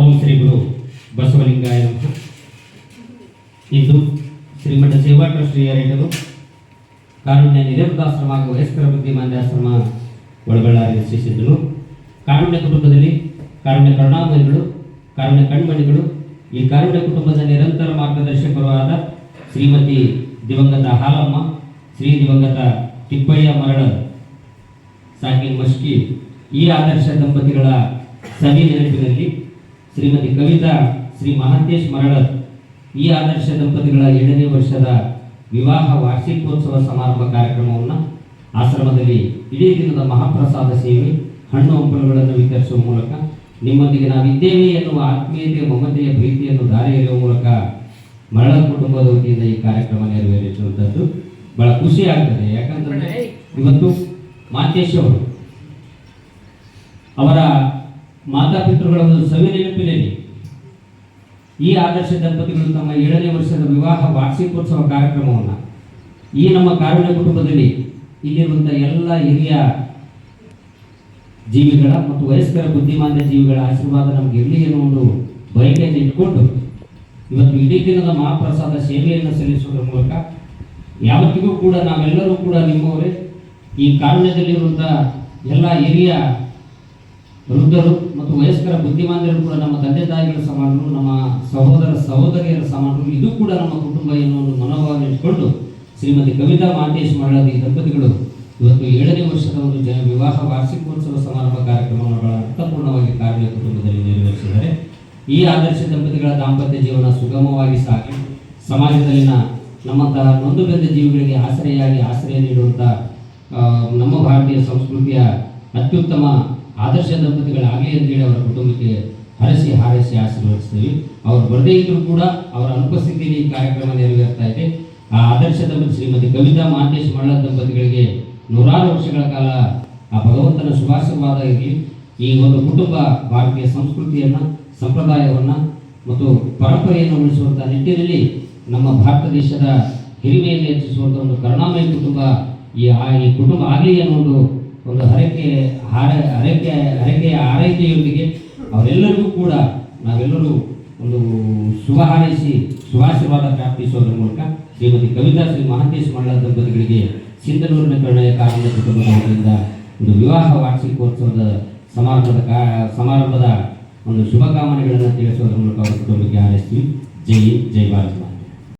ಓಂ ಶ್ರೀ ಗುರು ಬಸವಲಿಂಗಾಯ ಇಂದು ಶ್ರೀಮಠ ಸೇವಾ ಟ್ರಸ್ಟ್ ಹಿರಿಯರು ಕಾರುಣ್ಯ ನಿರವೃದ್ಧಾಶ್ರಮ ಹಾಗೂ ವಯಸ್ಕರ ಬುದ್ಧಿಮಾಂದ್ಯಾಶ್ರಮ ಒಳಬಳ್ಳಾರಿ ರಚಿಸಿದ್ದನು ಕಾರುಣ್ಯ ಕುಟುಂಬದಲ್ಲಿ ಕಾರುಣ್ಯ ಕರುಣಾಮಯಗಳು, ಕಾರುಣ್ಯ ಕಣ್ಮಣಿಗಳು, ಈ ಕಾರುಣ್ಯ ಕುಟುಂಬದ ನಿರಂತರ ಮಾರ್ಗದರ್ಶಕರು ಆದ ಶ್ರೀಮತಿ ದಿವಂಗತ ಹಾಲಮ್ಮ, ಶ್ರೀ ದಿವಂಗತ ತಿಪ್ಪಯ್ಯ ಮರಳ ಸಾಕಿನ್ ಮಸ್ಕಿ, ಈ ಆದರ್ಶ ದಂಪತಿಗಳ ಸವಿ ನೆನಪಿನಲ್ಲಿ ಶ್ರೀಮತಿ ಕವಿತಾ ಶ್ರೀ ಮಹಾಂತೇಶ್ ಮರಳರ್ ಈ ಆದರ್ಶ ದಂಪತಿಗಳ ಏಳನೇ ವರ್ಷದ ವಿವಾಹ ವಾರ್ಷಿಕೋತ್ಸವ ಸಮಾರಂಭ ಕಾರ್ಯಕ್ರಮವನ್ನು ಆಶ್ರಮದಲ್ಲಿ ಇಡೀ ದಿನದ ಮಹಾಪ್ರಸಾದ ಸೇವೆ ಹಣ್ಣು ಹಂಪಲುಗಳನ್ನು ವಿತರಿಸುವ ಮೂಲಕ ನಿಮ್ಮೊಂದಿಗೆ ನಾವಿದ್ದೇವೆ ಎನ್ನುವ ಆತ್ಮೀಯತೆ ಮಮತೆಯ ಪ್ರೀತಿಯನ್ನು ದಾರಿ ಎರೆಯುವ ಮೂಲಕ ಮರಳ ಕುಟುಂಬದ ವತಿಯಿಂದ ಈ ಕಾರ್ಯಕ್ರಮ ನೆರವೇರಿಸುವಂಥದ್ದು ಬಹಳ ಖುಷಿ ಆಗ್ತದೆ. ಯಾಕಂದ್ರೆ ಇವತ್ತು ಮಾತೇಶ್ ಅವರು ಅವರ ಮಾತಾಪಿತೃಗಳ ಒಂದು ಸವಿ ನೆನಪಿನಲ್ಲಿ. ಈ ಆದರ್ಶ ದಂಪತಿಗಳು ತಮ್ಮ ಏಳನೇ ವರ್ಷದ ವಿವಾಹ ವಾರ್ಷಿಕೋತ್ಸವ ಕಾರ್ಯಕ್ರಮವನ್ನು ಈ ನಮ್ಮ ಕಾರುಣ್ಯ ಕುಟುಂಬದಲ್ಲಿ ಇಲ್ಲಿರುವಂಥ ಎಲ್ಲ ಹಿರಿಯ ಜೀವಿಗಳ ಮತ್ತು ವಯಸ್ಕರ ಬುದ್ಧಿಮಾಂದ್ಯ ಜೀವಿಗಳ ಆಶೀರ್ವಾದ ನಮಗೆ ಇರಲಿ ಅನ್ನೋ ಒಂದು ಬಯಕೆಯನ್ನು ಇಟ್ಕೊಂಡು ಇವತ್ತು ಇಡೀ ದಿನದ ಮಹಾಪ್ರಸಾದ ಸೇವೆಯನ್ನು ಸಲ್ಲಿಸುವುದರ ಮೂಲಕ ಯಾವತ್ತಿಗೂ ಕೂಡ ನಾವೆಲ್ಲರೂ ಕೂಡ ನಿಮ್ಮವರೇ ಈ ಕಾರುಣ್ಯದಲ್ಲಿರುವಂಥ ಎಲ್ಲ ಹಿರಿಯ ವೃದ್ಧರು ಮತ್ತು ವಯಸ್ಕರ ಬುದ್ಧಿಮಾಂದ್ಯರು ಕೂಡ ನಮ್ಮ ತಂದೆ ತಾಯಿಗಳ ಸಮಾನರು, ನಮ್ಮ ಸಹೋದರ ಸಹೋದರಿಯರ ಸಮಾನರು, ಇದು ಕೂಡ ನಮ್ಮ ಕುಟುಂಬ ಎನ್ನುವ ಮನೋಭಾವನೆ ಇಟ್ಕೊಂಡು ಶ್ರೀಮತಿ ಕವಿತಾ ಮಾಂಟೇಶ್ ಮರಳದಿ ದಂಪತಿಗಳು ಇವತ್ತು ಏಳನೇ ವರ್ಷದ ಒಂದು ಜನ ವಿವಾಹ ವಾರ್ಷಿಕೋತ್ಸವ ಸಮಾರಂಭ ಕಾರ್ಯಕ್ರಮವನ್ನು ಬಹಳ ಅರ್ಥಪೂರ್ಣವಾಗಿ ಕಾರ್ಯ ಕುಟುಂಬದಲ್ಲಿ ನೆರವೇರಿಸಿದ್ದಾರೆ. ಈ ಆದರ್ಶ ದಂಪತಿಗಳ ದಾಂಪತ್ಯ ಜೀವನ ಸುಗಮವಾಗಿ ಸಾಗಿ, ಸಮಾಜದಲ್ಲಿನ ನಮ್ಮಂತಹ ನೊಂದು ಬೆಂದ ಜೀವಿಗಳಿಗೆ ಆಶ್ರಯಾಗಿ ಆಶ್ರಯ ನೀಡುವಂಥ ನಮ್ಮ ಭಾರತೀಯ ಸಂಸ್ಕೃತಿಯ ಅತ್ಯುತ್ತಮ ಆದರ್ಶ ದಂಪತಿಗಳಾಗಲಿ ಅಂತೇಳಿ ಅವರ ಕುಟುಂಬಕ್ಕೆ ಹರಸಿ ಹಾರೈಸಿ ಆಶೀರ್ವದಿಸ್ತೀವಿ. ಅವರು ಬರದೇ ಇದ್ರೂ ಕೂಡ ಅವರ ಅನುಪಸ್ಥಿತಿಯಲ್ಲಿ ಈ ಕಾರ್ಯಕ್ರಮ ನೆರವೇರ್ತಾ ಇದೆ. ಆ ಆದರ್ಶ ದಂಪತಿ ಶ್ರೀಮತಿ ಕವಿತಾ ಮಹಾಂತೇಶ್ ಮಳ್ಳ ದಂಪತಿಗಳಿಗೆ ನೂರಾರು ವರ್ಷಗಳ ಕಾಲ ಆ ಭಗವಂತನ ಶುಭಾಶೀರ್ವಾದ ಇರಲಿ. ಈ ಒಂದು ಕುಟುಂಬ ಭಾರತೀಯ ಸಂಸ್ಕೃತಿಯನ್ನು, ಸಂಪ್ರದಾಯವನ್ನು ಮತ್ತು ಪರಂಪರೆಯನ್ನು ಉಳಿಸುವಂಥ ನಿಟ್ಟಿನಲ್ಲಿ ನಮ್ಮ ಭಾರತ ದೇಶದ ಹಿರಿಮೆಯನ್ನು ಹೆಚ್ಚಿಸುವಂಥ ಒಂದು ಕರುಣಾಮಯ ಕುಟುಂಬ ಈ ಆ- ಈ ಕುಟುಂಬ ಆಗಲಿ ಅನ್ನೋ ಒಂದು ಒಂದು ಹರಕೆ, ಹಾರ, ಹರಕೆ ಹರಕೆಯ ಆರೈಕೆಯೊಂದಿಗೆ ಅವರೆಲ್ಲರಿಗೂ ಕೂಡ ನಾವೆಲ್ಲರೂ ಒಂದು ಶುಭ ಹಾರೈಸಿ, ಶುಭಾಶೀರ್ವಾದ ಪ್ರಾಪ್ತಿಸುವುದರ ಮೂಲಕ ಶ್ರೀಮತಿ ಕವಿತಾ ಶ್ರೀ ಮಹಾಂತೇಶ್ ಮಳ್ಳ ದಂಪತಿಗಳಿಗೆ ಸಿಂಧನೂರಿನ ಕರುಣೆಯ ಕಾರಣ ಕುಟುಂಬದವರಿಂದ ಒಂದು ವಿವಾಹ ವಾರ್ಷಿಕೋತ್ಸವದ ಸಮಾರಂಭದ ಕಾ, ಸಮಾರಂಭದ ಒಂದು ಶುಭಕಾಮನೆಗಳನ್ನು ತಿಳಿಸುವುದರ ಮೂಲಕ ಅವರ ಕುಟುಂಬಕ್ಕೆ ಹಾರೈಸ್ತೀವಿ. ಜೈ ಜೈ ಭಾರತ್.